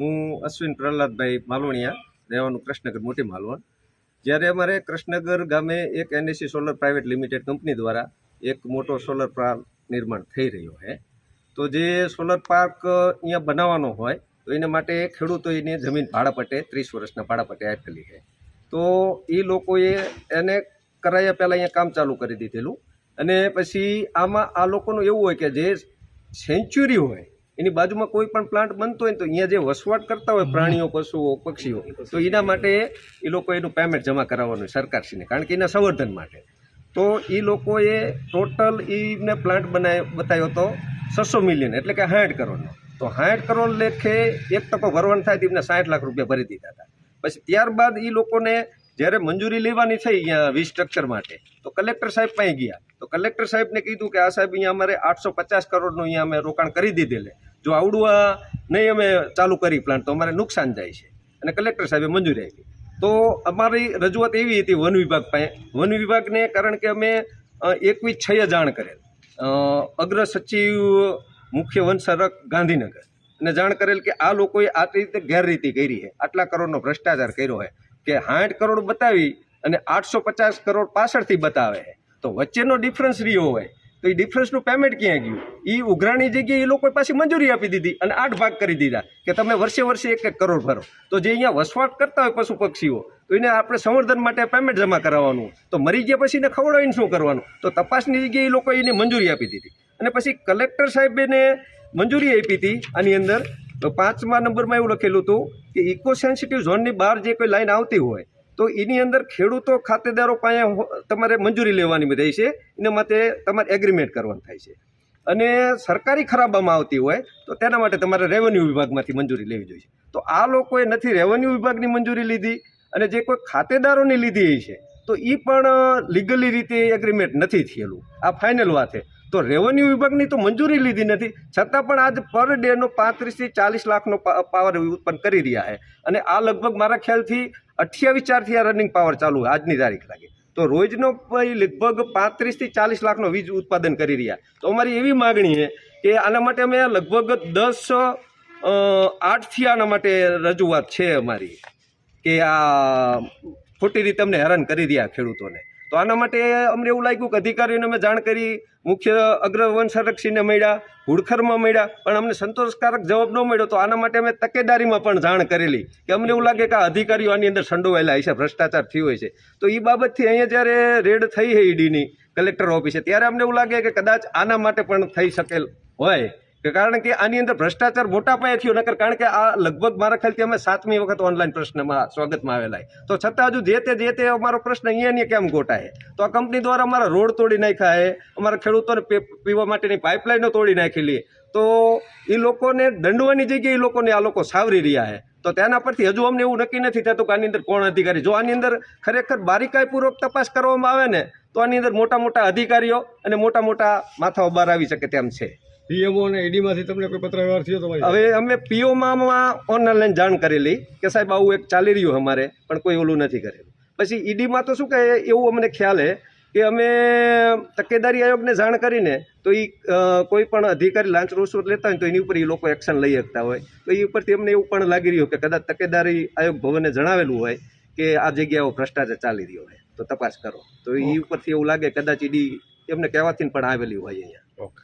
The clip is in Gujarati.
હું અશ્વિન પ્રહલાદભાઈ માલવણિયા રહેવાનું કૃષ્ણનગર મોટી માલવણ. જ્યારે અમારે કૃષ્ણનગર ગામે એક NSC solar private limited company દ્વારા એક મોટો સોલર પાર્ક નિર્માણ થઈ રહ્યો છે. તો જે સોલર પાર્ક અહીંયા બનાવવાનો હોય, તો એના માટે ખેડૂતો એને જમીન ભાડાપટ્ટે ત્રીસ વર્ષના ભાડાપટ્ટે આપેલી છે. તો એ લોકોએ એને કરાયા પહેલાં અહીંયા કામ ચાલુ કરી દીધેલું. અને પછી આમાં આ લોકોનું એવું હોય કે જે સેન્ચ્યુરી હોય એની બાજુમાં કોઈ પણ પ્લાન્ટ બનતો હોય તો અહીંયા જે વસવાટ કરતા હોય પ્રાણીઓ, પશુઓ, પક્ષીઓ, તો એના માટે એ લોકો એનું પેમેન્ટ જમા કરાવવાનું સરકારશ્રીને, કારણ કે એના સંવર્ધન માટે. તો એ લોકોએ ટોટલ એને પ્લાન્ટ બનાવ્યો બતાવ્યો હતો છસો મિલિયન એટલે કે સાઠ કરોડનો. તો સાઠ કરોડ લેખે એક ટકો ભરવાનું થાય તો એમને સાઠ લાખ રૂપિયા ભરી દીધા હતા. પછી ત્યારબાદ એ લોકોને જ્યારે મંજૂરી લેવાની થઈ અહીંયા વી સ્ટ્રક્ચર માટે, તો કલેક્ટર સાહેબ પાસે ગયા? તો કલેક્ટર સાહેબને કીધું કે આ સાહેબ અહીંયા અમારે આઠસો પચાસ કરોડનું અહીંયા અમે રોકાણ કરી દીધેલે. જો આવડું આ નહીં અમે ચાલુ કરી પ્લાન્ટ તો અમારે નુકસાન જાય છે. અને કલેક્ટર સાહેબે મંજૂરી આપી. તો અમારી રજૂઆત એવી હતી વન વિભાગ પાસે. વન વિભાગને કારણ કે અમે એકવીસ છએ જાણ કરેલ. અગ્ર સચિવ મુખ્ય વન સંરક્ષક ગાંધીનગર. અને જાણ કરેલ કે આ લોકોએ આ રીતે ગેરરીતિ કરી છે. આટલા કરોડનો ભ્રષ્ટાચાર કર્યો છે. કે સાઠ કરોડ બતાવી અને આઠસો પચાસ કરોડ પાછળથી બતાવે. તો વચ્ચેનો ડિફરન્સ રહ્યો હોય. તો એ ડિફરન્સનું પેમેન્ટ ક્યાં ગયું? એ ઉઘરાણી જગ્યાએ એ લોકોએ પાછી મંજૂરી આપી દીધી અને આઠ ભાગ કરી દીધા કે તમે વર્ષે વર્ષે એક એક કરોડ ભરો. તો જે અહીંયા વસવાટ કરતા હોય પશુ પક્ષીઓ તો એને આપણે સંવર્ધન માટે પેમેન્ટ જમા કરાવવાનું. તો મરી ગયા પછી એને ખવડાવીને શું કરવાનું? તો તપાસની જગ્યાએ એ લોકોએ એને મંજૂરી આપી દીધી. અને પછી કલેક્ટર સાહેબને મંજૂરી આપી હતી. આની અંદર પાંચમા નંબરમાં એવું લખેલું હતું કે ઇકો સેન્સિટિવ ઝોનની બહાર જે કોઈ લાઈન આવતી હોય, તો એની અંદર ખેડૂતો ખાતેદારો પાસે તમારે મંજૂરી લેવાની રહી છે એના માટે તમારે એગ્રીમેન્ટ કરવાનું થાય છે. અને સરકારી ખરાબામાં આવતી હોય, તો તેના માટે તમારે રેવન્યુ વિભાગમાંથી મંજૂરી લેવી જોઈએ. તો આ લોકોએ નથી રેવન્યુ વિભાગની મંજૂરી લીધી અને જે કોઈ ખાતેદારોની લીધી છે, તો એ પણ લીગલી રીતે એગ્રીમેન્ટ નથી થયેલું. આ ફાઇનલ વાત છે. તો રેવન્યુ વિભાગની તો મંજૂરી લીધી નથી. છતાં પણ આજ પર ડેનો પાંત્રીસથી ચાલીસ લાખનો પાવર ઉત્પન્ન કરી રહ્યા છે. અને આ લગભગ મારા ખ્યાલથી અઠ્યાવીસ ચારથી આ રનિંગ પાવર ચાલુ આજની તારીખ લાગે. તો રોજનો લગભગ પાંત્રીસથી ચાલીસ લાખનો વીજ ઉત્પાદન કરી રહ્યા તો અમારી એવી માગણી છે કે આના માટે અમે લગભગ દસ આઠથી આના માટે રજૂઆત છે અમારી. કે આ ખોટી રીતે અમને હેરાન કરી રહ્યા ખેડૂતોને. તો આના માટે અમને એવું લાગ્યું કે અધિકારીઓને અમે જાણ કરી, મુખ્ય અગ્રવન સંરક્ષીને મળ્યા, હુડખરમાં મળ્યા, પણ અમને સંતોષકારક જવાબ ન મળ્યો તો આના માટે અમે તકેદારીમાં પણ જાણ કરેલી. કે અમને એવું લાગે કે આ અધિકારીઓ આની અંદર સંડોવાયેલા હશે, ભ્રષ્ટાચાર થયો છે તો એ બાબતથી અહીંયા જ્યારે રેડ થઈ છે ઈડીની કલેક્ટર ઓફિસે, ત્યારે અમને એવું લાગે કે કદાચ આના માટે પણ થઈ શકેલ હોય. કારણ કે આની અંદર ભ્રષ્ટાચાર મોટા પાયે થયો, નકર કારણ કે આ લગભગ મારા ખ્યાલથી અમે સાતમી વખત ઓનલાઈન પ્રશ્નમાં સ્વાગતમાં આવેલા તો છતાં હજુ જે તે જે તે અમારો પ્રશ્ન અહીંયા કેમ ગોટાય તો આ કંપની દ્વારા અમારા રોડ તોડી નાખ્યા છે, અમારા ખેડૂતોને પીવા માટેની પાઇપલાઇનો તોડી નાખેલી તો એ લોકોને દંડવાની જગ્યાએ એ લોકોને આ લોકો સાવરી રહ્યા છે. તો તેના પરથી હજુ અમને એવું નક્કી નથી થતું કે આની અંદર કોણ અધિકારી જો આની અંદર ખરેખર બારીકાઈપૂર્વક તપાસ કરવામાં આવે ને, તો આની અંદર મોટા મોટા અધિકારીઓ અને મોટા મોટા માથાઓ બહાર આવી શકે તેમ છે. પીએમઓ અને ઈડીમાંથી તમને કોઈ પત્રવ્યવહાર થયો તમારી હવે અમે પીઓમાં ઓનલાઈન જાણ કરેલી કે સાહેબ આવું એક ચાલી રહ્યું અમારે પણ કોઈ ઓલું નથી કરેલું. પછી ઈડીમાં તો શું કહે એવું અમને ખ્યાલ છે કે અમે તકેદારી આયોગને જાણ કરીને તો એ કોઈ પણ અધિકારી લાંચ રૂશ્વત લેતા હોય તો એની ઉપર એ લોકો એક્શન લઈ શકતા હોય. તો એ ઉપરથી અમને એવું પણ લાગી રહ્યું કે કદાચ તકેદારી આયોગ ભવને જણાવેલું હોય કે આ જગ્યાઓ ભ્રષ્ટાચાર ચાલી રહ્યો હોય. તો તપાસ કરો. તો એ ઉપરથી એવું લાગે કદાચ ઈડી એમને કહેવાથી પણ આવેલી હોય અહીંયા. ઓકે.